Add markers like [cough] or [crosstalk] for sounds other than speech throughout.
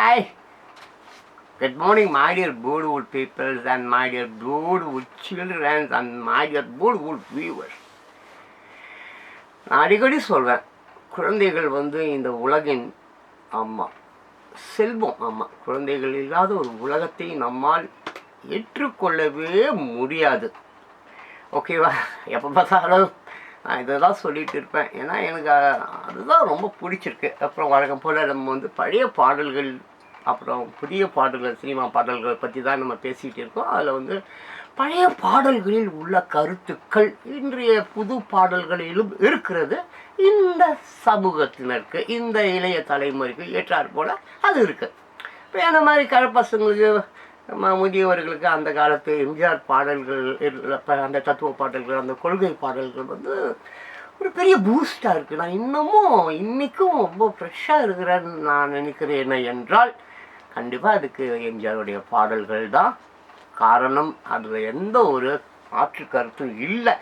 Hi. Good morning, my dear beautiful peoples and my dear beautiful children and my dear beautiful viewers. நான் அடிக்கடி சொல்வேன் குழந்தைகள் வந்து இந்த உலகின் அம்மா செல்வம் அம்மா குழந்தைகள் இல்லாத ஒரு உலகத்தை நம்மால் ஏற்றுக்கொள்ளவே முடியாது ஓகேவா எப்போ பார்த்தாலும் நான் இதை தான் சொல்லிட்டு இருப்பேன் ஏன்னா எனக்கு அதுதான் ரொம்ப பிடிச்சிருக்கு அப்புறம் வழக்கம் போல் நம்ம வந்து பழைய பாடல்கள் அப்புறம் புதிய பாடல்கள் சினிமா பாடல்கள் பற்றி தான் நம்ம பேசிகிட்டு இருக்கோம். அதில் வந்து பழைய பாடல்களில் உள்ள கருத்துக்கள் இன்றைய புது பாடல்களிலும் இருக்கிறது. இந்த சமூகத்தினருக்கு இந்த இளைய தலைமுறைக்கு ஏற்றார் போல் அது இருக்குது இப்போ என்ன மாதிரி கலப்பசங்களுக்கு நம்ம முதியவர்களுக்கு அந்த காலத்து எம்ஜிஆர் பாடல்கள் அந்த தத்துவ பாடல்கள் அந்த கொள்கை பாடல்கள் வந்து ஒரு பெரிய பூஸ்டாக இருக்குது நான் இன்னமும் இன்றைக்கும் ரொம்ப ஃப்ரெஷ்ஷாக இருக்கிறேன்னு நான் நினைக்கிறேன். என்றால் கண்டிப்பாக அதுக்கு எம்ஜிஆருடைய பாடல்கள் தான் காரணம். அதில் எந்த ஒரு மாற்று கருத்தும் இல்லை.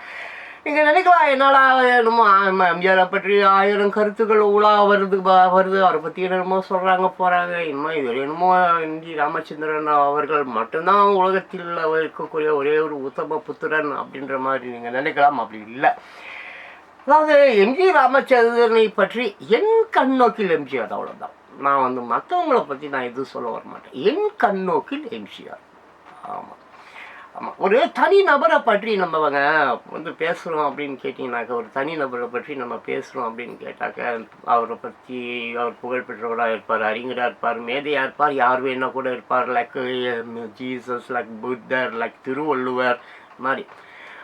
நீங்கள் நினைக்கலாம் என்னடா என்னமோ எம்ஜிஆரை பற்றி ஆயிரம் கருத்துக்கள் உலா வருது வருது. அவரை பற்றி என்னமோ சொல்கிறாங்க போகிறாங்க இன்னும் இது என்னமோ என் ஜி ராமச்சந்திரன் அவர்கள் மட்டும்தான் உலகத்தில் இருக்கக்கூடிய ஒரே ஒரு உத்தம புத்திரன் அப்படின்ற மாதிரி நீங்கள் நினைக்கலாம். அப்படி இல்லை. அதாவது எம்ஜி ராமச்சந்திரனை பற்றி என் கண்ணோக்கில் எம்ஜிஆர் அவ்வளோதான் நான் வந்து மற்றவங்களை பற்றி நான் எதுவும் சொல்ல வர மாட்டேன். என் கண்ணோக்கில் எம்ஜிஆர் ஆமாம் ஆமாம் ஒரு தனி நபரை பற்றி நம்ம வந்து பேசுகிறோம் அப்படின்னு கேட்டிங்கனாக்க ஒரு தனி நபரை பற்றி நம்ம பேசுகிறோம் அப்படின்னு கேட்டாக்க அவரை பற்றி அவர் புகழ்பெற்றவராக இருப்பார் அறிஞராக இருப்பார் மேதையாக இருப்பார் யார் வேணா கூட இருப்பார் லைக் ஜீசஸ் லைக் புத்தர் லைக் திருவள்ளுவர் மாதிரி.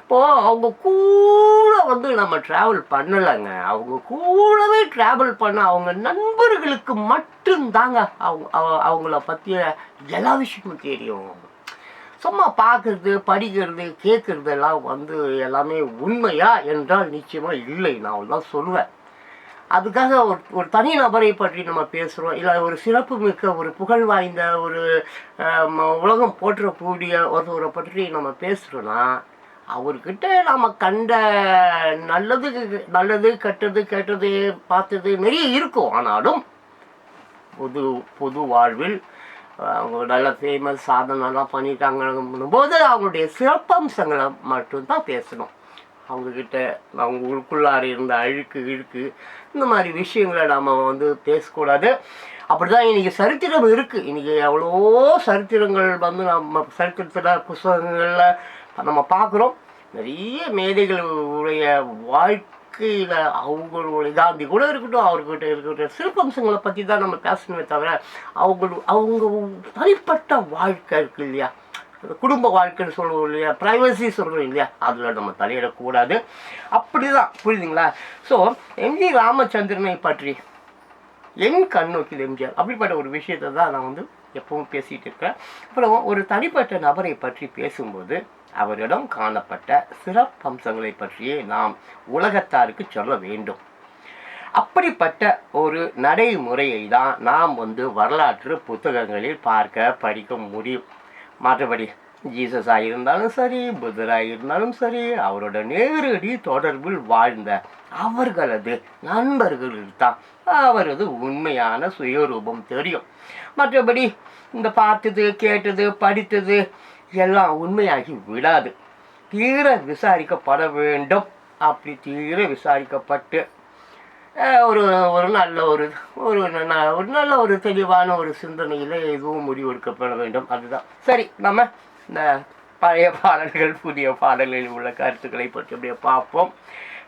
இப்போது அவங்க கூட வந்து நம்ம ட்ராவல் பண்ணலைங்க. அவங்க கூடவே ட்ராவல் பண்ண அவங்க நண்பர்களுக்கு மட்டும்தாங்க அவங்க அவ- அவங்கள பற்றிய எல்லா விஷயமும் தெரியும். சும்மா பார்க்கறது படிக்கிறது கேட்குறது எல்லாம் வந்து எல்லாமே உண்மையா என்றால் நிச்சயமாக இல்லை. நான் தான் சொல்லுவேன். அதுக்காக ஒரு ஒரு தனி நபரை பற்றி நம்ம பேசுகிறோம் இல்லை ஒரு சிறப்பு மிக்க ஒரு புகழ் வாய்ந்த ஒரு உலகம் போற்றக்கூடிய ஒருவரை பற்றி நம்ம பேசுகிறோன்னா அவர்கிட்ட நம்ம கண்ட நல்லது நல்லது கெட்டது கெட்டது பார்த்தது நிறைய இருக்கும். ஆனாலும் பொது பொது வாழ்வில் அவங்க நல்ல ஃபேமஸ் சாதனைலாம் பண்ணியிருக்காங்கன்னும் போது அவங்களுடைய சிறப்பம்சங்களை மட்டும்தான் பேசணும். அவங்கக்கிட்ட அவங்களுக்குள்ளார இருந்த அழுக்கு இழுக்கு இந்த மாதிரி விஷயங்களை நாம் வந்து பேசக்கூடாது. அப்படி தான் இன்றைக்கி சரித்திரம் இருக்குது இன்றைக்கி எவ்வளோ சரித்திரங்கள் வந்து நம்ம சரித்திரத்தில் புஸ்தகங்களில் நம்ம பார்க்குறோம். நிறைய மேதைகளுடைய வாழ்க்கையில் அவங்களுடைய காந்தி கூட இருக்கட்டும் அவர்கிட்ட இருக்கிற சிறப்பம்சங்களை பற்றி தான் நம்ம பேசணுமே தவிர அவங்க அவங்க தனிப்பட்ட வாழ்க்கை இருக்கு இல்லையா? குடும்ப வாழ்க்கைன்னு சொல்லுவோம் இல்லையா? ப்ரைவசி சொல்கிறோம் இல்லையா? அதில் நம்ம தலையிடக்கூடாது. அப்படி தான் புரியுதுங்களா ஸோ எம்ஜி ராமச்சந்திரனை பற்றி என் கண்ணோக்கில் எம்ஜிஆர் அப்படிப்பட்ட ஒரு விஷயத்தை தான் நான் வந்து எப்பவும் பேசிகிட்டு இருக்கேன். அப்புறம் ஒரு தனிப்பட்ட நபரை பற்றி பேசும்போது அவரிடம் காணப்பட்ட சிறப்பம்சங்களை பற்றியே நாம் உலகத்தாருக்கு சொல்ல வேண்டும். அப்படிப்பட்ட ஒரு நடைமுறையை தான் நாம் வந்து வரலாற்று புத்தகங்களில் பார்க்க படிக்க முடியும். மற்றபடி ஜீசஸாக இருந்தாலும் சரி புத்தராக இருந்தாலும் சரி அவரோட நேரடி தொடர்பில் வாழ்ந்த அவர்களது நண்பர்களுக்கு தான் அவரது உண்மையான சுயரூபம் தெரியும். மற்றபடி இந்த பார்த்தது கேட்டது படித்தது எல்லாம் உண்மையாகி விடாது. தீர விசாரிக்கப்பட வேண்டும். அப்படி தீர விசாரிக்கப்பட்டு ஒரு ஒரு நல்ல ஒரு ஒரு ஒரு நல்ல ஒரு தெளிவான ஒரு சிந்தனையில் எதுவும் முடிவெடுக்கப்பட வேண்டும். அதுதான். சரி நம்ம இந்த பழைய பாடல்கள் புதிய பாடல்களில் உள்ள கருத்துக்களை பற்றி அப்படியே பார்ப்போம்.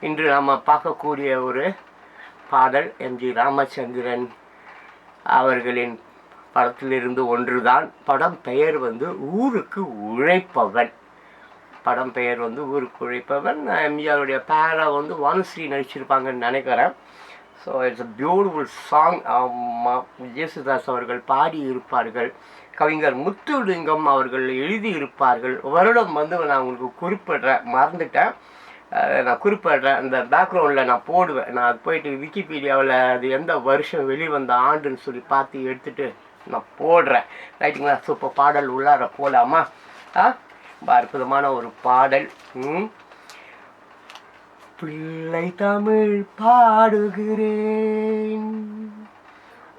இன்று நம்ம பார்க்கக்கூடிய ஒரு பாடல் எம். ஜி. ராமச்சந்திரன் அவர்களின் படத்திலிருந்து ஒன்றுதான். படம் பெயர் வந்து ஊருக்கு உழைப்பவன். படம் பெயர் வந்து ஊருக்கு உழைப்பவன். எம்ஜிஆருடைய பேரை வந்து வானுஸ்ரீ நடிச்சிருப்பாங்கன்னு நினைக்கிறேன். So it's a beautiful song Jesudas அவர்கள் பாடி இருப்பார்கள் கவிஞர் முத்துலிங்கம் அவர்கள் எழுதி இருப்பார்கள் வருடம் வந்து நான் உங்களுக்கு குறிப்பிடுறேன். மறந்துட்டேன். நான் குறிப்பிடுறேன். இந்த பேக்ரவுண்டில் நான் போடுவேன். நான் போயிட்டு விக்கிபீடியாவில் அது எந்த வருஷம் வெளிவந்த ஆண்டுன்னு சொல்லி பார்த்து எடுத்துகிட்டு நான் போடுறேன். ரைட்டுங்களா? சூப்பர் பாடல் உள்ளார போகலாமா ஆ? ரொம்ப அற்புதமான ஒரு பாடல். ம். பிள்ளை தமிழ் பாடுகிறேன்.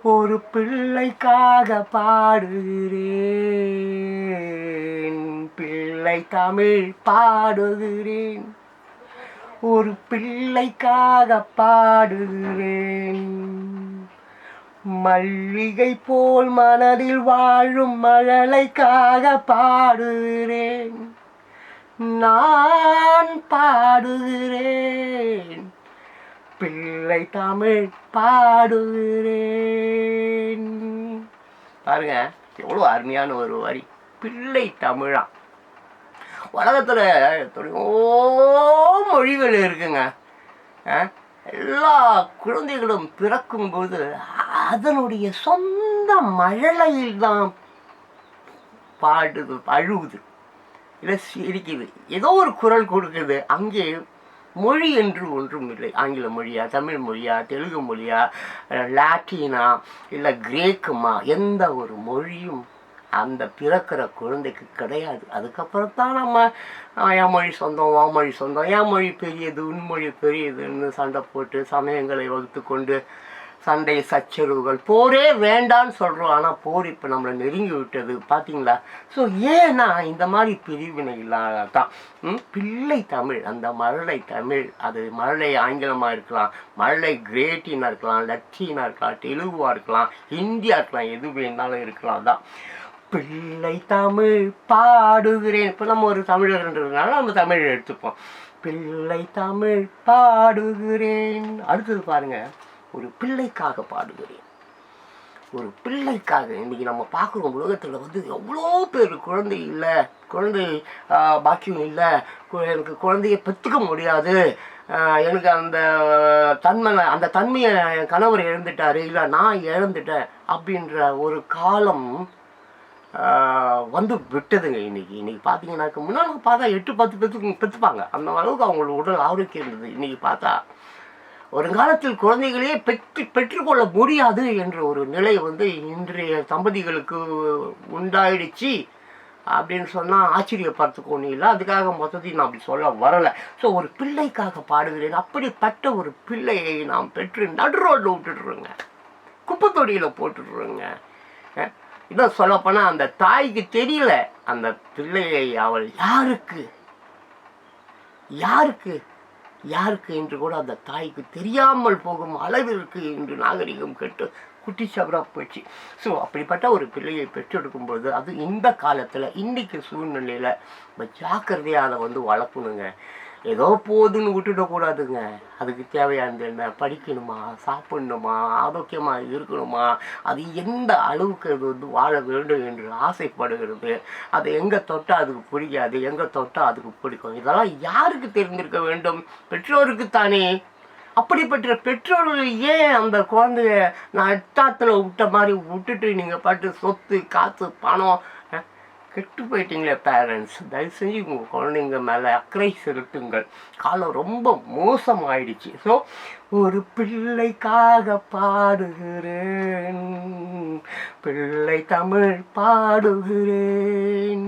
ஒரு பிள்ளைக்காக பாடுகிறேன். பிள்ளை தமிழ் பாடுகிறேன். ஒரு பிள்ளைக்காக பாடுகிறேன். மல்லிகை போல் மனதில் வாழும் மழலைக்காக பாடுகிறேன். நான் பாடுகிறேன். பிள்ளை தமிழ் பாடுகிறேன். பாருங்க எவ்வளோ அருமையான ஒரு வரி. பிள்ளை தமிழா. உலகத்தில் எத்தனையோ மொழிகள் இருக்குங்க. ஆ? எல்லா குழந்தைகளும் பிறக்கும்போது அதனுடைய சொந்த மழலையில் தான் பாடுது அழுவுது. இல்லை சிரிக்குது ஏதோ ஒரு குரல் கொடுக்குது அங்கே மொழி என்று ஒன்றும் இல்லை. ஆங்கில மொழியா தமிழ் மொழியா தெலுங்கு மொழியா லாட்டினா இல்லை கிரேக்குமா எந்த ஒரு மொழியும் அந்த பிறக்கிற குழந்தைக்கு கிடையாது. அதுக்கப்புறம் தான் நம்ம என் மொழி சொந்தம் வா மொழி சொந்தம். என் மொழி பெரியது உன்மொழி பெரியதுன்னு சண்டை போட்டு சமயங்களை வகுத்து கொண்டு சண்டை சச்சரவுகள் போரே வேண்டான்னு சொல்கிறோம் ஆனால் போர் இப்போ நம்மளை நெருங்கி விட்டது. பார்த்தீங்களா ஸோ ஏன்னா இந்த மாதிரி பிரிவினை இல்லாதான் பிள்ளை தமிழ் அந்த மழலை தமிழ். அது மழலை ஆங்கிலமாக இருக்கலாம் மழலை கிரேட்டினாக இருக்கலாம் லட்சியனாக இருக்கலாம் தெலுங்குவாக இருக்கலாம் ஹிந்தியாக இருக்கலாம் எது வேணாலும் இருக்கலாம் தான். பிள்ளை தமிழ் பாடுகிறேன். இப்போ நம்ம ஒரு தமிழர்ன்றதுனால நம்ம தமிழ் எடுத்துப்போம். பிள்ளை தமிழ் பாடுகிறேன். அடுத்தது பாருங்க. ஒரு பிள்ளைக்காக பாடுகிறேன். ஒரு பிள்ளைக்காக இன்னைக்கு நம்ம பார்க்குறோம் உலகத்தில் வந்து எவ்வளோ பேர் குழந்தை இல்லை குழந்தை பாக்கியம் இல்லை கு- எனக்கு குழந்தைய பெற்றுக்க முடியாது. எனக்கு அந்த தன்மை அந்த தன்மையை என் கணவர் இழந்துட்டாரு இல்லை நான் இழந்துட்டேன் அப்படின்ற ஒரு காலம் வந்து விட்டதுங்க இன்னைக்கு. இன்னைக்கு பார்த்தீங்கன்னாக்க முன்னால் பார்த்தா எட்டு பத்து பேத்துக்கு பெற்றுப்பாங்க அந்த அளவுக்கு அவங்களோட உடல் ஆரோக்கியம் இருந்தது. இன்னைக்கு பார்த்தா வருங்காலத்தில் குழந்தைகளையே பெற்று பெற்றுக்கொள்ள முடியாது என்ற ஒரு நிலை வந்து இன்றைய தம்பதிகளுக்கு உண்டாயிடுச்சு. அப்படின்னு சொன்னால் ஆச்சரியப்படுறதுக்கு ஒன்றும் இல்லை. அதுக்காக மொத்தத்தையும் நான் அப்படி சொல்ல வரலை. ஸோ ஒரு பிள்ளைக்காக பாடுகிறேன். அப்படிப்பட்ட ஒரு பிள்ளையை நாம் பெற்று நடு ரோட்டில் விட்டுடுறோங்க. குப்பை தொடியில் போட்டுடுறோங்க. இன்னும் சொல்லப்போனால் அந்த தாய்க்கு தெரியல. அந்த பிள்ளையை அவள் யாருக்கு? யாருக்கு? யாருக்கு என்று கூட அந்த தாய்க்கு தெரியாமல் போகும் அளவிற்கு இன்று நாகரிகம் கேட்டு குட்டி சவரா போச்சு ஸோ அப்படிப்பட்ட ஒரு பிள்ளையை பெற்றெடுக்கும் பொழுது அது இந்த காலத்தில் இன்னைக்கு சூழ்நிலையில் நம்ம ஜாக்கிரதையாக அதை வந்து வளர்க்கணுங்க. ஏதோ போதுன்னு விட்டுடக்கூடாதுங்க அதுக்கு தேவையானது என்ன? படிக்கணுமா? சாப்பிடணுமா? ஆரோக்கியமாக இருக்கணுமா? அது எந்த அளவுக்கு அது வந்து வாழ வேண்டும் என்று ஆசைப்படுகிறது? அது எங்கே தொட்டால் அதுக்கு பிடிக்காது எங்கே தொட்டால் அதுக்கு பிடிக்கும்? இதெல்லாம் யாருக்கு தெரிந்திருக்க வேண்டும்? பெற்றோருக்கு தானே அப்படிப்பட்ட பெற்றோர்கள் ஏன் அந்த குழந்தைய நான் எட்டாத்தில் விட்ட மாதிரி விட்டுட்டு நீங்கள் பாட்டு சொத்து காசு பணம் கெட்டு போயிட்டீங்களே பேரண்ட்ஸ் தயவு செஞ்சு உங்கள் குழந்தைங்க மேலே அக்கறை செலுத்துங்கள். காலம் ரொம்ப மோசமாயிடுச்சு. ஸோ ஒரு பிள்ளைக்காக பாடுகிறேன். பிள்ளை தமிழ் பாடுகிறேன்.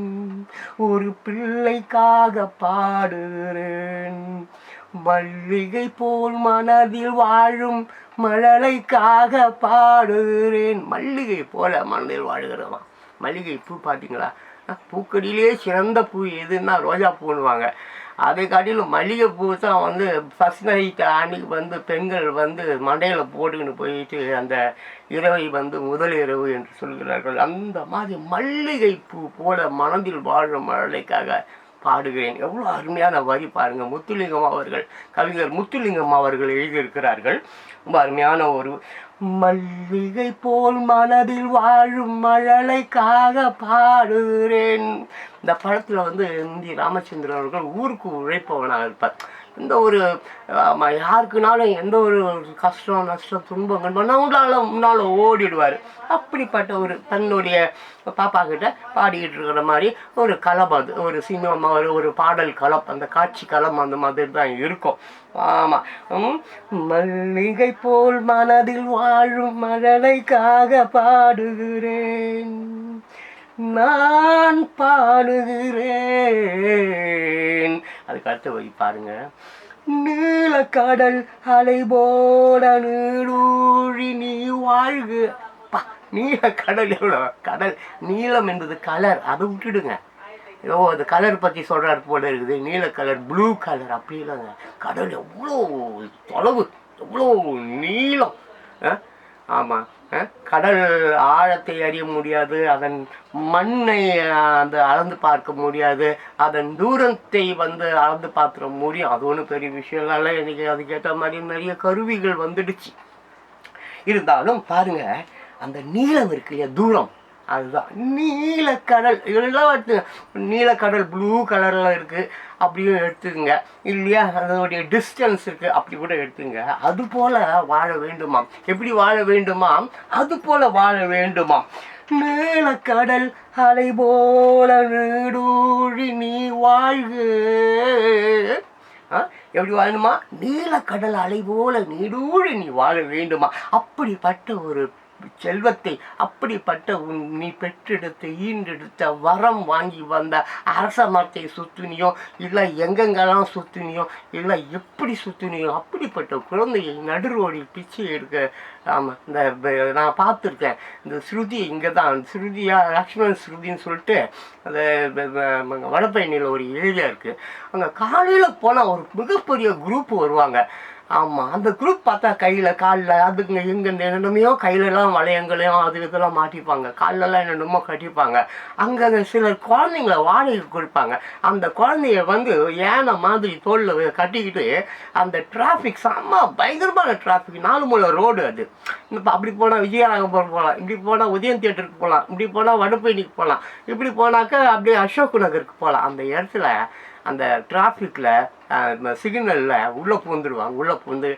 ஒரு பிள்ளைக்காக பாடுகிறேன். மல்லிகை போல் மனதில் வாழும் மழலைக்காக பாடுகிறேன். மல்லிகை போல மனதில் வாழ்கிறவன். மல்லிகை பூ பார்த்தீங்களா? பூக்கடியிலே சிறந்த பூ எதுன்னா ரோஜா பூன்னுவாங்க அதை காட்டிலும் மல்லிகை பூ தான் வந்து ஃபஸ்ட் நைட் அன்னைக்கு வந்து பெண்கள் வந்து மண்டையில் போட்டுக்கின்னு போயிட்டு அந்த இரவை வந்து முதல் இரவு என்று சொல்கிறார்கள். அந்த மாதிரி மல்லிகை பூ போல மனதில் வாழும் மழலைக்காக பாடுகிறேன். எவ்வளோ அருமையான வரி பாருங்க. முத்துலிங்கம் அவர்கள் கவிஞர் முத்துலிங்கம் அவர்கள் எழுதியிருக்கிறார்கள். ரொம்ப அருமையான ஒரு மல்லிகை போல் மனதில் வாழும் மழலைக்காக பாடுகிறேன். இந்த படத்தில் வந்து இந்தி ராமச்சந்திரன் அவர்கள் ஊருக்கு உழைப்பவனாக இருப்பார். இந்த ஒரு யாருக்குனாலும் எந்த ஒரு கஷ்டம் நஷ்டம் துன்பங்கள் பண்ணால் முன்னால் ஓடிடுவார். அப்படிப்பட்ட ஒரு தன்னுடைய பாப்பா கிட்ட பாடிக்கிட்டு இருக்கிற மாதிரி ஒரு கலம் அது. ஒரு சினிமா ஒரு ஒரு பாடல் கலம் அந்த காட்சி கலம் அந்த மாதிரி தான் இருக்கும். ஆமாம் மல்லிகை போல் மனதில் வாழும் மழலைக்காக பாடுகிறேன். நான் பாடுகிறேன். அதுக்கு அடுத்த வரி பாருங்க. நீலக்கடல் அலை போட நீடூழி நீ வாழ்கு. நீல கடல் எவ்வளோ கடல் நீலம் என்பது கலர் அதை விட்டுடுங்க. ஏதோ அது கலர் பற்றி சொல்கிறாரு போல இருக்குது. நீல கலர் ப்ளூ கலர் அப்படி இல்லைங்க. கடல் எவ்வளோ தொலைவு எவ்வளோ நீளம். ஆமாம் கடல் ஆழத்தை அறிய முடியாது அதன் மண்ணை அந்த அளந்து பார்க்க முடியாது அதன் தூரத்தை வந்து அளந்து பார்த்துட முடியும். அது ஒன்றும் பெரிய விஷயம் இல்லை அதுக்கேற்ற மாதிரி நிறைய கருவிகள் வந்துடுச்சு. இருந்தாலும் பாருங்கள் அந்த நீளம் இருக்கு இல்லையா தூரம். அதுதான். நீலக்கடல். இதெல்லாம் எடுத்து நீலக்கடல் ப்ளூ கலரில் இருக்குது அப்படியும் எடுத்துக்கங்க. இல்லையா? அதனுடைய டிஸ்டன்ஸ் இருக்குது அப்படி கூட எடுத்துங்க அது போல் வாழ வேண்டுமாம். எப்படி வாழ வேண்டுமாம்? அது போல் வாழ வேண்டுமாம். நீலக்கடல் அலை போல நீடூழி நீ வாழ்க எப்படி வாழணுமா? நீலக்கடல் அலை போல நீடூழி நீ வாழ வேண்டுமா? அப்படிப்பட்ட ஒரு செல்வத்தை அப்படிப்பட்ட உன் நீ பெற்றெடுத்து ஈண்டெடுத்த வரம் வாங்கி வந்த அரச மரத்தை சுத்தினியோ இல்லை எங்கெங்கெல்லாம் சுத்தினியோ இல்லை எப்படி சுற்றினியோ அப்படிப்பட்ட குழந்தையை நடுரோடி பிச்சை எடுக்க ஆமாம் இந்த நான் பார்த்துருக்கேன். இந்த ஸ்ருதி இங்கே தான் ஸ்ருதியா லக்ஷ்மண் ஸ்ருதின்னு சொல்லிட்டு அந்த வடபயணியில் ஒரு ஏரியா இருக்குது அங்கே காலையில் போனால் ஒரு மிகப்பெரிய குரூப் வருவாங்க. ஆமாம் அந்த குரூப் பார்த்தா கையில் காலில் அதுங்க எங்கே என்னென்னமையோ கையிலலாம் வளையங்களையும் அது இதெல்லாம் மாட்டிப்பாங்க. கால்லெல்லாம் என்னென்னமோ கட்டிப்பாங்க. அங்கே சிலர் குழந்தைங்கள வாடகைக்கு கொடுப்பாங்க. அந்த குழந்தைய வந்து ஏனை மாதிரி தோளில் கட்டிக்கிட்டு அந்த டிராஃபிக் செம்ம பயங்கரமான டிராஃபிக் நாலு மூலை ரோடு அது. இப்போ அப்படி போனால் விஜயராகபுரம் போகலாம் இப்படி போனால் உதயம் தியேட்டருக்கு போகலாம் இப்படி போனால் வடபழனிக்கு போகலாம் இப்படி போனாக்கா அப்படியே அசோக் நகருக்கு போகலாம் அந்த இடத்துல அந்த டிராஃபிக்கில் சிக்னலில் உள்ளே பூந்துடுவாங்க உள்ளே பூந்து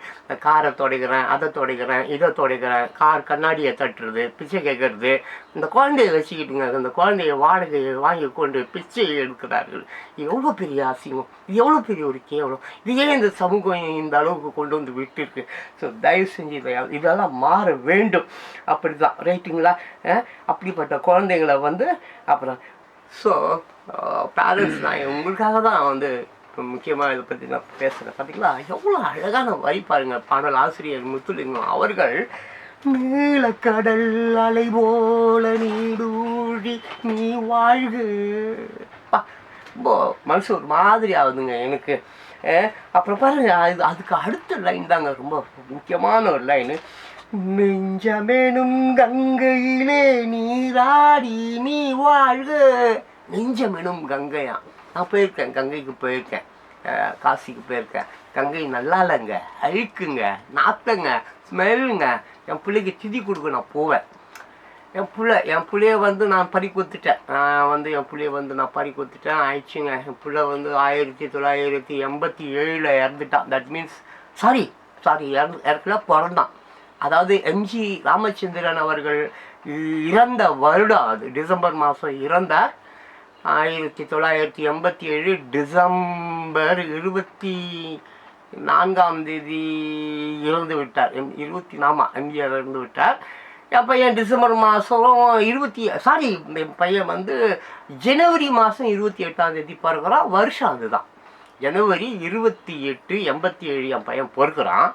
காரை துடைக்கிறேன் அதை துடைக்கிறேன் இதை துடைக்கிறேன் கார் கண்ணாடியை தட்டுறது பிச்சை கேட்கறது. இந்த குழந்தைய வச்சுக்கிட்டுங்க அந்த குழந்தைய வாடகையை வாங்கி கொண்டு பிச்சை எடுக்கிறார்கள். எவ்வளோ பெரிய அசிங்கம். இது எவ்வளோ பெரிய ஒரு கேவலம். இது ஏன் இந்த சமூகம் இந்த அளவுக்கு கொண்டு வந்து விட்டுருக்கு. ஸோ தயவு செஞ்சு இதெல்லாம் மாற வேண்டும். அப்படி தான் ரைட்டுங்களா அப்படிப்பட்ட குழந்தைங்களை வந்து அப்புறம் ஸோ பேரண்ட்ஸ் uh, நான் உங்களுக்காக தான் வந்து முக்கியமாக இதை பற்றி நான் பேசுகிறேன் பார்த்தீங்களா எவ்வளோ அழகான வரி பாருங்க பாடல் ஆசிரியர் முத்துலிங்கம் அவர்கள். நீலக்கடல் அலை போல நீடூழி நீ வாழ்கு மனசு ஒரு மாதிரி ஆகுதுங்க எனக்கு. அப்புறம் பாருங்க அது அதுக்கு அடுத்த லைன் தாங்க ரொம்ப முக்கியமான ஒரு லைனு நெஞ்சமெனும் கங்கையிலே நீராடி நீ வாழ்க. நெஞ்சமெனும் கங்கையா? நான் போயிருக்கேன் கங்கைக்கு போயிருக்கேன். காசிக்கு போயிருக்கேன். கங்கை நல்லா இல்லைங்க அழுக்குங்க நாத்தங்க ஸ்மெல்லுங்க. என் பிள்ளைக்கு திதி கொடுக்க நான் போவேன். என் பிள்ளை என் பிள்ளைய வந்து நான் பறி கொடுத்துட்டேன் நான் வந்து என் பிள்ளைய வந்து நான் பறி கொடுத்துட்டேன் ஆயிடுச்சுங்க. என் பிள்ளை வந்து ஆயிரத்தி தொள்ளாயிரத்தி எண்பத்தி ஏழில் இறந்துட்டான். தட் மீன்ஸ் சாரி சாரி இறந்து இறக்கல பிறந்தான். அதாவது எம்ஜி ராமச்சந்திரன் அவர்கள் இறந்த வருடம் அது டிசம்பர் மாதம் இறந்தார் ஆயிரத்தி தொள்ளாயிரத்தி எண்பத்தி ஏழு டிசம்பர் இருபத்தி நான்காம் தேதி இறந்து விட்டார். எம் இருபத்தி நாமா எம்ஜிஆர் இறந்து விட்டார். என் பையன் டிசம்பர் மாதம் இருபத்தி சாரி என் பையன் வந்து ஜனவரி மாதம் இருபத்தி எட்டாம் தேதி பிறகுறான் வருஷம் அதுதான். ஜனவரி இருபத்தி எட்டு எண்பத்தி ஏழு என் பையன் பிறகுறான்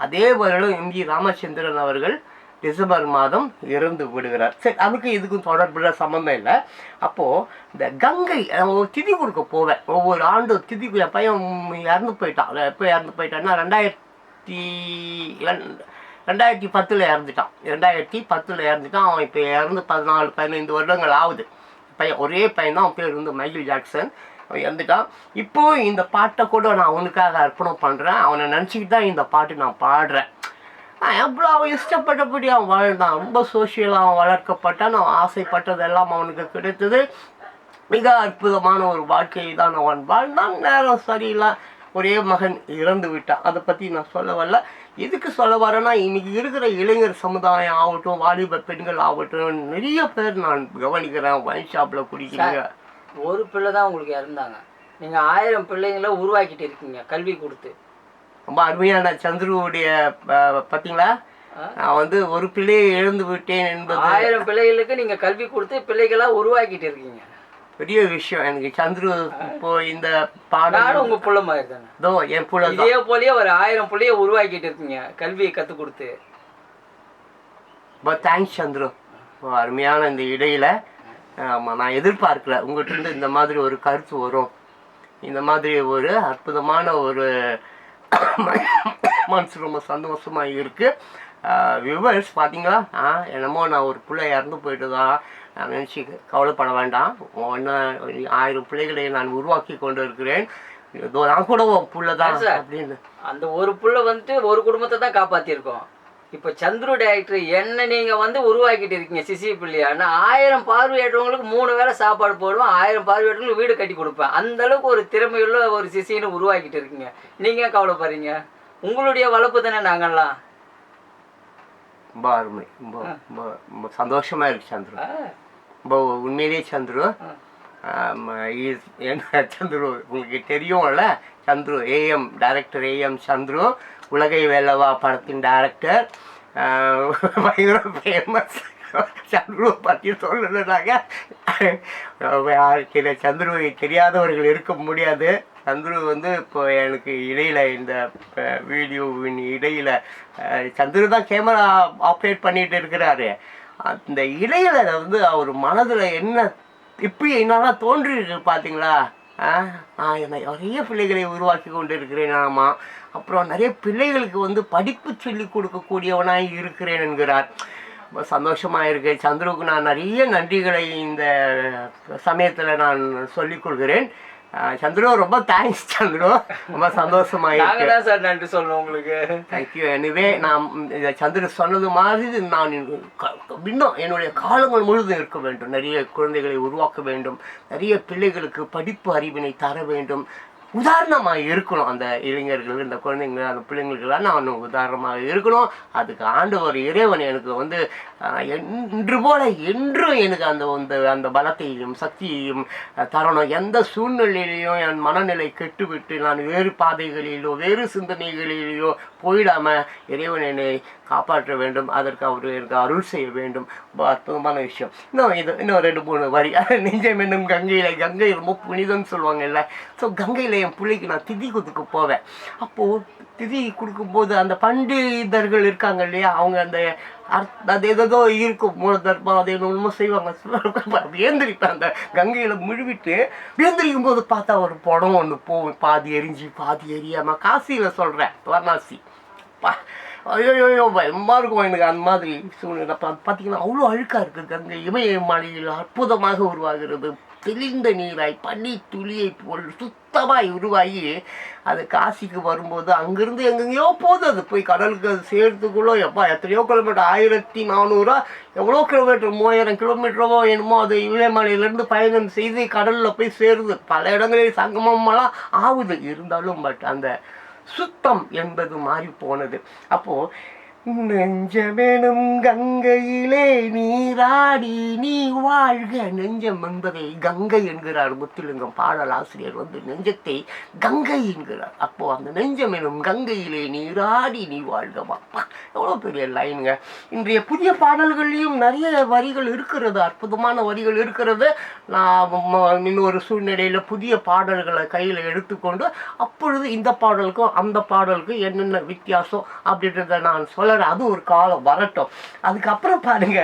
அதே வருடம் எம்ஜி ராமச்சந்திரன் அவர்கள் டிசம்பர் மாதம் இறந்து விடுகிறார். சரி அதுக்கு இதுக்கும் தொடர்புள்ள சம்மந்தம் இல்லை. அப்போது இந்த கங்கை ஒரு திதி கொடுக்க போவேன். ஒவ்வொரு ஆண்டும் திதி என் பையன் இறந்து போயிட்டான். எப்போ இறந்து போயிட்டான்னா ரெண்டாயிரத்தி ரெண்டு- ரெண்டாயிரத்தி பத்தில் இறந்துட்டான். ரெண்டாயிரத்தி பத்தில் இறந்துட்டான். அவன் இப்போ இறந்து பதினாலு பதினைந்து வருடங்கள் ஆகுது. பையன் ஒரே பையன் தான் அவன் பேர் வந்து மைக்கேல் ஜாக்சன். இறந்துட்டான் இப்போ இந்த பாட்டை கூட நான் அவனுக்காக அர்ப்பணம் பண்ணுறேன் அவனை நினச்சிக்கிட்டு தான் இந்த பாட்டு நான் பாடுறேன். நான் எவ்வளோ அவன் இஷ்டப்பட்டபடி அவன் வாழ்ந்தான். ரொம்ப சோஷியலாக அவன் வளர்க்கப்பட்டான். அவன் ஆசைப்பட்டதெல்லாம் அவனுக்கு கிடைத்தது. மிக அற்புதமான ஒரு வாழ்க்கையை தான் அவன் வாழ்ந்தான். நேரம் சரியில்லை. ஒரே மகன் இறந்து விட்டான். அதை பற்றி நான் சொல்ல வரல. எதுக்கு சொல்ல வரேன்னா இன்னைக்கு இருக்கிற இளைஞர் சமுதாயம் ஆகட்டும் வாலிப பெண்கள் ஆகட்டும் நிறைய பேர் நான் கவனிக்கிறேன். ஒயின் ஷாப்பில் குடிக்கிறாங்க ஒரு பிள்ளை தான் உங்களுக்கு இறந்தாங்க. நீங்க ஆயிரம் பிள்ளைங்களை உருவாக்கிட்டு இருக்கீங்க கல்வி கொடுத்து. ரொம்ப அருமையான சந்துருவுடைய பார்த்தீங்களா நான் வந்து ஒரு பிள்ளையை இழந்து விட்டேன் என்பது ஆயிரம் பிள்ளைகளுக்கு நீங்க கல்வி கொடுத்து பிள்ளைகளா உருவாக்கிட்டு இருக்கீங்க. பெரிய விஷயம். எனக்கு சந்துரு இப்போ இந்த பாடம் உங்க புள்ள மாதிரி தானே. இதோ என் புள்ள இதே போலயே ஒரு ஆயிரம் பிள்ளைய உருவாக்கிட்டு இருக்கீங்க கல்வியை கத்து கொடுத்து. ரொம்ப தேங்க்ஸ் சந்துரு. அருமையான இந்த இடையில. ஆமாம் நான் எதிர்பார்க்கல. உங்கள்கிட்ட இருந்து இந்த மாதிரி ஒரு கருத்து வரும். இந்த மாதிரி ஒரு அற்புதமான ஒரு [coughs] மனசு ரொம்ப சந்தோஷமா இருக்கு. வியூவர்ஸ் பார்த்தீங்களா ஆ என்னமோ நான் ஒரு பிள்ளை இறந்து போயிட்டு தான் நான் நினச்சி கவலைப்பட வேண்டாம். ஒன்று ஆயிரம் பிள்ளைகளை நான் உருவாக்கி கொண்டு இருக்கிறேன் நான் கூட புள்ள தான். அப்படின்னு. அந்த ஒரு புள்ள வந்துட்டு ஒரு குடும்பத்தை தான் காப்பாத்திருக்கோம் இப்போ சந்துரு டைரக்டர் என்ன நீங்க வந்து உருவாக்கிட்டு இருக்கீங்க சிசி பிள்ளையா? நான் ஆயிரம் பார்வையற்றவங்களுக்கு மூணு வேளை சாப்பாடு போடுவேன் ஆயிரம் பார்வையற்றவங்களுக்கு வீடு கட்டி கொடுப்பேன். அந்த அளவுக்கு ஒரு திறமையுள்ள ஒரு சிசின்னு உருவாக்கிட்டு இருக்கீங்க. நீங்க ஏன் கவலைப்படுறீங்க? உங்களுடைய வளர்ப்பு தானே நாங்கெல்லாம் ரொம்ப அருமை. ரொம்ப ரொம்ப ரொம்ப சந்தோஷமா இருக்கு சந்துரு. ரொம்ப உண்மையிலேயே சந்துரு. என்ன சந்துரு உங்களுக்கு தெரியும்ல? Chandru AM director AM Chandru. Ulagai Vellava படத்தின் டைரக்டர் பயங்கர ஃபேமஸ் சந்துருவை பற்றி சொல்லணுன்னாங்க யாருக்கு சந்துருவை தெரியாதவர்கள் இருக்க முடியாது. சந்துரு வந்து இப்போ எனக்கு இடையில் இந்த வீடியோவின் இடையில் சந்துரு தான் கேமரா ஆப்ரேட் பண்ணிகிட்டு இருக்கிறாரு. அந்த இடையில வந்து அவர் மனதில் என்ன இப்போ என்னெல்லாம் தோன்றிருக்கு பார்த்தீங்களா ஆ நான் என்ன நிறைய பிள்ளைகளை உருவாக்கி கொண்டு இருக்கிறேன் ஆமாம் அப்புறம் நிறைய பிள்ளைகளுக்கு வந்து படிப்பு சொல்லி கொடுக்கக்கூடியவனாய் இருக்கிறேன் என்கிறார். ரொம்ப சந்தோஷமா இருக்கு சந்துருக்கு நான் நிறைய நன்றிகளை இந்த சமயத்தில் நான் சொல்லிக் கொள்கிறேன். ஆ, சந்துரு ரொம்ப தேங்க்ஸ் சந்துரு. ரொம்ப சந்தோஷமா இருக்கு சார் நன்றி சொல்லணும் உங்களுக்கு. தேங்க்யூ எனவே நான் சந்திர சொன்னது மாதிரி நான் இன்னும் என்னுடைய காலங்கள் முழுதும் இருக்க வேண்டும். நிறைய குழந்தைகளை உருவாக்க வேண்டும். நிறைய பிள்ளைகளுக்கு படிப்பு அறிவினை தர வேண்டும். உதாரணமாக இருக்கணும். அந்த இளைஞர்கள் இந்த குழந்தைங்க அந்த பிள்ளைங்களுக்கெல்லாம் நான் உதாரணமாக இருக்கணும். அதுக்கு ஆண்டவர் இறைவன் எனக்கு வந்து இன்று என்று போல என்றும் எனக்கு அந்த அந்த அந்த பலத்தையும் சக்தியையும் தரணும். எந்த சூழ்நிலையிலையும் என் மனநிலை கெட்டுவிட்டு நான் வேறு பாதைகளிலோ வேறு சிந்தனைகளிலேயோ போயிடாமல் இறைவன் என்னை காப்பாற்ற வேண்டும் அதற்கு அவர் எனக்கு அருள் செய்ய வேண்டும். ரொம்ப அற்புதமான விஷயம். இன்னும் இது இன்னும் ரெண்டு மூணு வரி. நெஞ்சம் என்னும் கங்கையில் கங்கை ரொம்ப புனிதம்னு சொல்லுவாங்கல்ல. ஸோ கங்கையில் என் பிள்ளைக்கு நான் திதி கொடுக்க போவேன். அப்போது திதி கொடுக்கும்போது அந்த பண்டிதர்கள் இருக்காங்க இல்லையா? அவங்க அந்த அர்த்த அது ஏதோ இருக்கும். மூல தர்ப்பம் அது என்னமோ செய்வாங்க. வேந்திரிப்பேன் அந்த கங்கையில் முழுவிட்டு வேந்திரிக்கும் போது பார்த்தா ஒரு படம் ஒன்று போகும். பாதி எரிஞ்சு பாதி எரியாமல் காசியில் சொல்கிறேன் வாரணாசி. பா ஐயோ பயமா இருக்கும் எனக்கு அந்த மாதிரி சூழ்நிலை. பார்த்தீங்கன்னா அவ்வளோ அழுக்காக இருக்குது கங்கை இமயமலையில் அற்புதமாக உருவாகிறது. தெளிந்த நீராய் பனி துளியை போல் சுத்தமாய் உருவாகி அது காசிக்கு வரும்போது அங்கேருந்து எங்கெங்கேயோ போகுது. அது போய் கடலுக்கு அது சேர்த்துக்குள்ளோ எப்பா எத்தனையோ கிலோமீட்டர் ஆயிரத்தி நானூறா எவ்வளோ கிலோமீட்டர் மூவாயிரம் கிலோமீட்டரோ என்னமோ அது இமயமலையிலேருந்து பயணம் செய்து கடலில் போய் சேருது. பல இடங்களில் சங்கமமெல்லாம் ஆகுது. இருந்தாலும் பட் அந்த சுத்தம் என்பது மாறி போனது அப்போ நெஞ்சமெனும் கங்கையிலே நீராடி நீ வாழ்க. நெஞ்சம் என்பதை கங்கை என்கிறார் முத்துலிங்கம். பாடல் ஆசிரியர் வந்து நெஞ்சத்தை கங்கை என்கிறார். அப்போ அந்த நெஞ்சம் எனும் கங்கையிலே நீராடி நீ வாழ்க வாப்பா எவ்வளோ பெரிய லைனுங்க. இன்றைய புதிய பாடல்கள்லையும் நிறைய வரிகள் இருக்கிறது அற்புதமான வரிகள் இருக்கிறது. நான் இன்னொரு சூழ்நிலையில் புதிய பாடல்களை கையில் எடுத்துக்கொண்டு அப்பொழுது இந்த பாடலுக்கும் அந்த பாடலுக்கும் என்னென்ன வித்தியாசம் அப்படின்றத நான் சொல்கிறேன் அது ஒரு காலம் வரட்டும். அதுக்கப்புறம் பாருங்க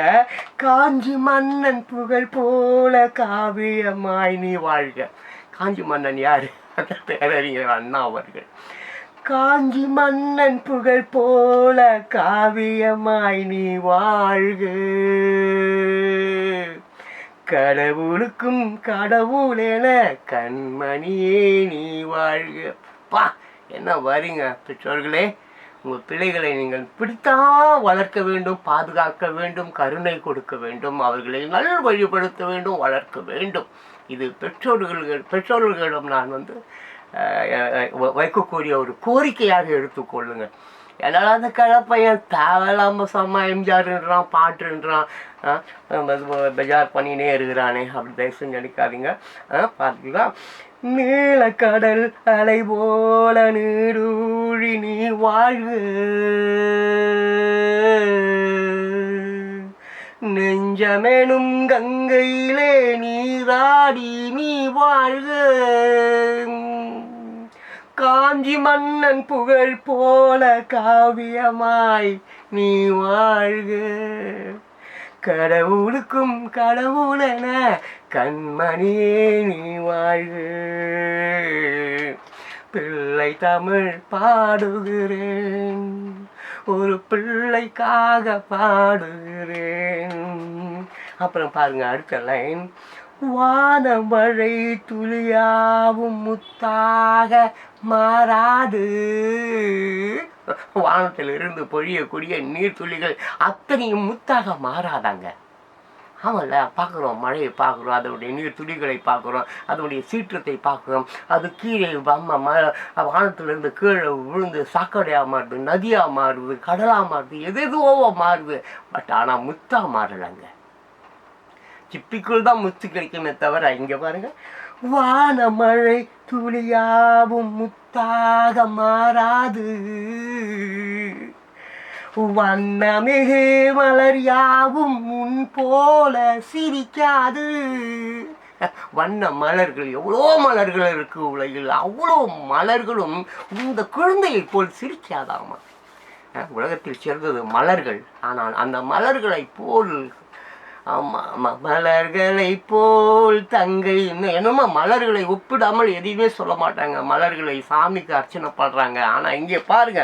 காஞ்சி மன்னன் புகழ் போல காவியமாய் நீ வாழ்க. காஞ்சி மன்னன் யாரு? பேரறிஞர் அண்ணா அவர்கள். காஞ்சி மன்னன் புகழ் போல காவியமாய் நீ வாழ்க. கடவுளுக்கும் கடவுள் என கண்மணியே நீ வாழ்க. பா என்ன வரீங்க பெற்றோர்களே? உங்கள் பிள்ளைகளை நீங்கள் பிடித்தா வளர்க்க வேண்டும் பாதுகாக்க வேண்டும் கருணை கொடுக்க வேண்டும் அவர்களை நல் வழிபடுத்த வேண்டும் வளர்க்க வேண்டும். இது பெற்றோர்கள் பெற்றோர்களிடம் நான் வந்து வ- வைக்கக்கூடிய ஒரு கோரிக்கையாக எடுத்துக்கொள்ளுங்கள் என்னால் அந்த கிழப்பையன் தேவையில்லாமல் சம்மா எம்ஜிஆர்ன்றான் பாட்டுன்றான் பஜார் பண்ணினே இருக்கிறானே. அப்படி தயவு செஞ்சு நினைக்காதீங்க. பார்த்தீங்களா நீலக்கடல் அலை போல நீடூழி நீ வாழ்வு. நெஞ்சமெனும் கங்கையிலே நீராடி நீ வாழ்வு. காஞ்சி மன்னன் புகழ் போல காவியமாய் நீ வாழ்க கடவுளுக்கும் கடவுளென கண்மணியே நீ வாழ்க பிள்ளை தமிழ் பாடுகிறேன் ஒரு பிள்ளைக்காக பாடுகிறேன். அப்புறம் பாருங்க அடுத்த லைன் வானமழை துளியாவும் முத்தாக மாறாது. வானத்தில் இருந்து பொழியக்கூடிய நீர்த்துளிகள் அத்தனையும் முத்தாக மாறாதாங்க. ஆமாம்ல பார்க்குறோம் மழையை பார்க்குறோம் அதனுடைய நீர் துளிகளை பார்க்குறோம் அதனுடைய சீற்றத்தை பார்க்குறோம் அது கீழே அம்மா ம வானத்திலிருந்து கீழே விழுந்து சாக்கடையாக மாறுது நதியாக மாறுது கடலாக மாறுது எது எதுவோ மாறுது. பட் ஆனால் முத்தாக மாறலைங்க. சிப்பிக்குள் தான் முத்து கிடைக்குமே தவிர இங்கே பாருங்க. வானமழை துளியாவும் முத்தாக மாறாது. வண்ணமிகு மலர் யாவும் முன் போல சிரிக்காது. வண்ண மலர்கள் எவ்வளோ மலர்கள் இருக்கு உலகில். அவ்வளோ மலர்களும் இந்த குழந்தையைப் போல் சிரிக்காதாமா? உலகத்தில் சிறந்தது மலர்கள். ஆனால் அந்த மலர்களைப் போல் ஆமாம் மலர்களை போல் தங்கை என்னமோ மலர்களை ஒப்பிடாமல் எதையுமே சொல்ல மாட்டாங்க. மலர்களை சாமிக்கு அர்ச்சனை பண்ணுறாங்க ஆனால் இங்கே பாருங்க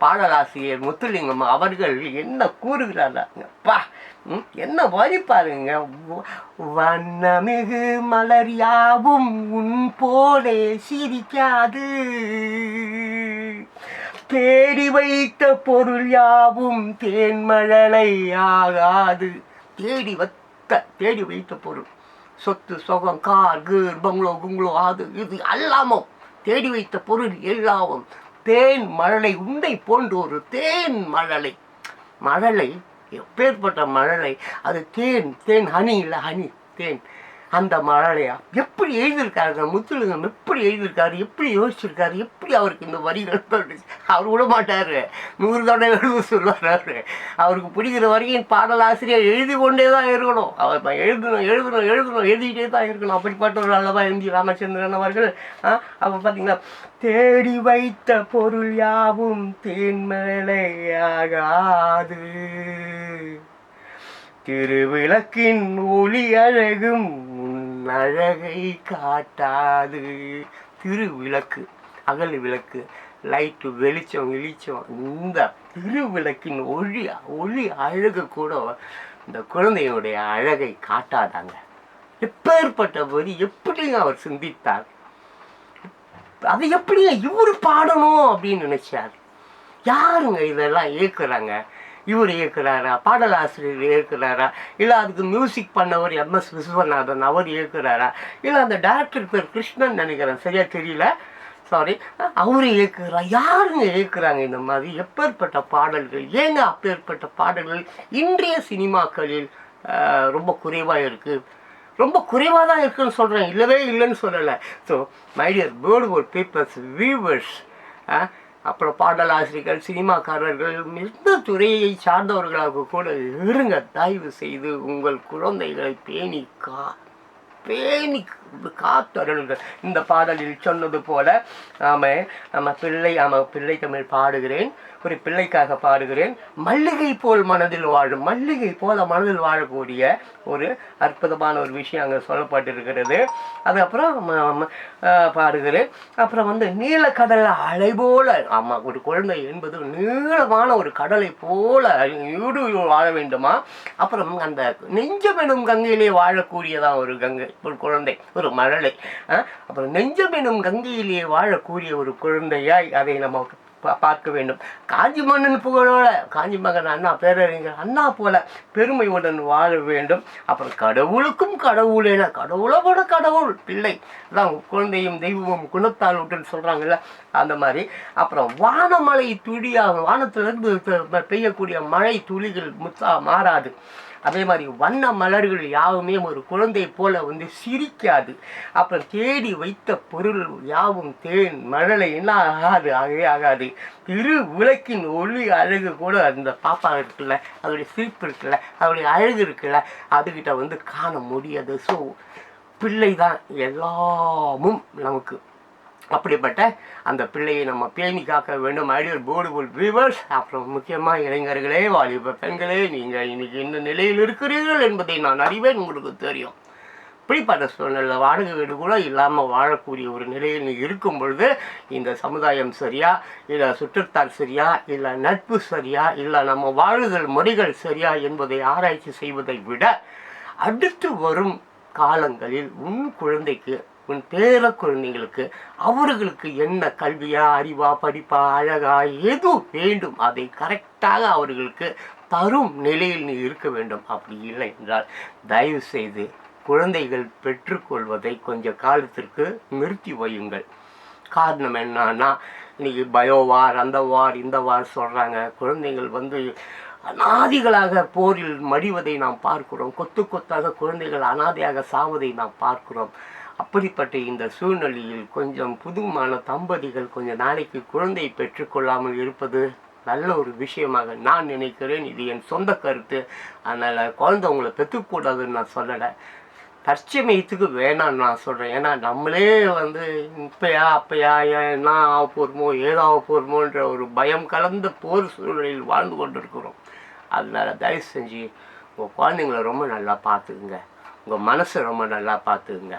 பாடலாசிரியர் முத்துலிங்கம் அவர்கள் என்ன கூறுகிறாருப்பா ம், என்ன வரி பாருங்க. வண்ணமிகு மலர் யாவும் உன் போலே சிரிக்காது. தேடி வைத்த பொருள் யாவும் தேன்மழலை ஆகாது. தேடி வைத்த தேடி வைத்த பொருள். சொத்து சொகம் கார் கீர் பங்களோ குங்களோ அது இது எல்லாமும் தேடி வைத்த பொருள் எல்லாவும் தேன் மழலை உண்டை போன்ற ஒரு தேன் மழலை. மழலை எப்பேற்பட்ட மழலை? அது தேன் தேன் ஹனி இல்லை ஹனி தேன். அந்த மழலையா? எப்படி எழுதியிருக்காருங்க முத்துலிங்கம் எப்படி எழுதியிருக்காரு? எப்படி யோசிச்சிருக்காரு? எப்படி அவருக்கு இந்த வரிகள் தோணுச்சு அவர் விட மாட்டார். நூறு தடவை எழுத சொல்லுவார். அவருக்கு பிடிக்கிற வரைக்கும் பாடலாசிரியர் எழுதி கொண்டே தான் இருக்கணும். அவர் எழுதணும் எழுதணும் எழுதணும் எழுதிக்கிட்டே தான் இருக்கணும். அப்படிப்பட்ட ஒரு அல்லவா எம்ஜி ராமச்சந்திரன் அவர்கள். ஆ, பார்த்தீங்கன்னா தேடி வைத்த பொருள் யாவும் தேன்மலையாகாது. திருவிளக்கின் ஒளி அழகும் அழகை காட்டாது. திருவிளக்கு அகல் விளக்கு லைட்டு வெளிச்சம் வெளிச்சம் இந்த திருவிளக்கின் ஒளி ஒளி அழகு கூட இந்த குழந்தையுடைய அழகை காட்டாதாங்க. எப்பேற்பட்ட போது எப்படிங்க அவர் சிந்தித்தார்? அதை எப்படிங்க இவர் பாடணும் அப்படின்னு நினைச்சார்? யாருங்க இதெல்லாம் இயக்குறாங்க இவர் இயக்குறாரா? பாடலாசிரியர் இயக்குறாரா? இல்லை அதுக்கு மியூசிக் பண்ணவர் எம்எஸ் விஸ்வநாதன் அவர் இயக்குறாரா? இல்லை அந்த டேரக்டர் பேர் கிருஷ்ணன் நினைக்கிறேன். சரியாக தெரியல? சாரி அவர் இயக்குறா. யாருங்க இயக்குறாங்க இந்த மாதிரி எப்பேற்பட்ட பாடல்கள்? ஏங்க அப்பேற்பட்ட பாடல்கள்? இன்றைய சினிமாக்களில் ரொம்ப குறைவாக இருக்குது ரொம்ப குறைவாக தான் இருக்குன்னு சொல்கிறேன் இல்லவே இல்லைன்னு சொல்லலை. ஸோ மைடியர் பேர்டு ஒரு பேப்பர்ஸ் வியூவர்ஸ் அப்புறம் பாடலாசிரியர்கள் சினிமாக்காரர்கள் எந்த துறையை சார்ந்தவர்களாக கூட இருங்க. தயவு செய்து உங்கள் குழந்தைகளை பேணி கா பேணி காத்தருளுங்கள் இந்த பாடலில் சொன்னது போல ஆம நம்ம பிள்ளை ஆம பிள்ளை தமிழ் பாடுகிறேன். ஒரு பிள்ளைக்காக பாடுகிறேன். மல்லிகை போல் மனதில் வாழும் மல்லிகை போல மனதில் வாழக்கூடிய ஒரு அற்புதமான ஒரு விஷயம் அங்கே சொல்லப்பட்டிருக்கிறது. அதுக்கப்புறம் பாடுகிறேன். அப்புறம் வந்து நீலக்கடல் அலை போல ஆமாம் ஒரு குழந்தை என்பது நீளமான ஒரு கடலை போல ஈடு வாழ வேண்டுமா? அப்புறம் அந்த நெஞ்சமெனும் கங்கையிலே வாழக்கூடியதான் ஒரு கங்கை ஒரு குழந்தை ஒரு மழலை அப்புறம் நெஞ்சமெனும் கங்கையிலேயே வாழக்கூடிய ஒரு குழந்தையாய் அதை நம்ம பா- பார்க்க வேண்டும். காஞ்சி மன்னன் புகழோட காஞ்சி மகன் அண்ணா பேரறிஞர் அண்ணா போல பெருமையுடன் வாழ வேண்டும். அப்புறம் கடவுளுக்கும் கடவுள் என கடவுளோட கடவுள் பிள்ளை. அதான் குழந்தையும் தெய்வமும் குணத்தால் விட்டுன்னு சொல்றாங்கல்ல அந்த மாதிரி. அப்புறம் வானமழை துளியாக வானத்திலிருந்து பெய்யக்கூடிய மழை துளிகள் முத்தா மாறாது. அதே மாதிரி வண்ண மலர்கள் யாவுமே ஒரு குழந்தை போல வந்து சிரிக்காது. அப்புறம் தேடி வைத்த பொருள் யாவும் தேன் மழலை என்ன ஆகாது ஆகவே ஆகாது. திரு உலக்கின் ஒளி அழகு கூட அந்த பாப்பா இருக்குல்ல அதோடைய சிரிப்பு இருக்குல்ல அதோடைய அழகு இருக்குல்ல அதுகிட்ட வந்து காண முடியாது. ஸோ பிள்ளை தான் எல்லாமும் நமக்கு. அப்படிப்பட்ட அந்த பிள்ளையை நம்ம பேணி காக்க வேண்டும். ஐடியல் போர்டுபுல் வியூவர்ஸ் அப்புறம் முக்கியமாக இளைஞர்களே வாலிப பெண்களே நீங்கள் இன்னைக்கு இந்த நிலையில் இருக்கிறீர்கள் என்பதை நான் அறிவேன் உங்களுக்கு தெரியும். இப்படிப்பட்ட சூழ்நிலை வாடகை வீடு கூட இல்லாமல் வாழக்கூடிய ஒரு நிலையில் இருக்கும் பொழுது இந்த சமுதாயம் சரியா இல்லை சுற்றுத்தார் சரியா இல்லை நட்பு சரியா இல்லை நம்ம வாழுதல் முறைகள் சரியா என்பதை ஆராய்ச்சி செய்வதை விட அடுத்து வரும் காலங்களில் உன் குழந்தைக்கு உன் பேர குழந்தைங்களுக்கு அவர்களுக்கு என்ன கல்வியா அறிவா படிப்பா அழகா எது வேண்டும் அதை கரெக்டாக அவர்களுக்கு தரும் நிலையில் நீ இருக்க வேண்டும். அப்படி இல்லை என்றால் தயவு செய்து குழந்தைகள் பெற்றுக்கொள்வதை கொஞ்ச காலத்திற்கு நிறுத்தி வையுங்கள். காரணம் என்னன்னா இன்னைக்கு பயோ வார் அந்த வார் இந்த வார் சொல்கிறாங்க குழந்தைகள் வந்து அனாதிகளாக போரில் மடிவதை நாம் பார்க்கிறோம். கொத்து கொத்தாக குழந்தைகள் அனாதையாக சாவதை நாம் பார்க்கிறோம். அப்படிப்பட்ட இந்த சூழ்நிலையில் கொஞ்சம் புதுமான தம்பதிகள் கொஞ்சம் நாளைக்கு குழந்தை பெற்றுக்கொள்ளாமல் இருப்பது நல்ல ஒரு விஷயமாக நான் நினைக்கிறேன். இது என் சொந்த கருத்து. அதனால் குழந்தை உங்களை பெற்றுக்கூடாதுன்னு நான் சொல்லலை. தற்சமயத்துக்கு வேணாம்னு நான் சொல்கிறேன் ஏன்னா நம்மளே வந்து இப்பயா அப்பயா என்ன ஆக போகிறோமோ ஏதாக போகிறோமோன்ற ஒரு பயம் கலந்த போர் சூழ்நிலையில் வாழ்ந்து கொண்டு இருக்கிறோம் தயவு செஞ்சு உங்கள் குழந்தைங்கள ரொம்ப நல்லா பார்த்துக்குங்க. உங்கள் மனசை ரொம்ப நல்லா பார்த்துக்குங்க.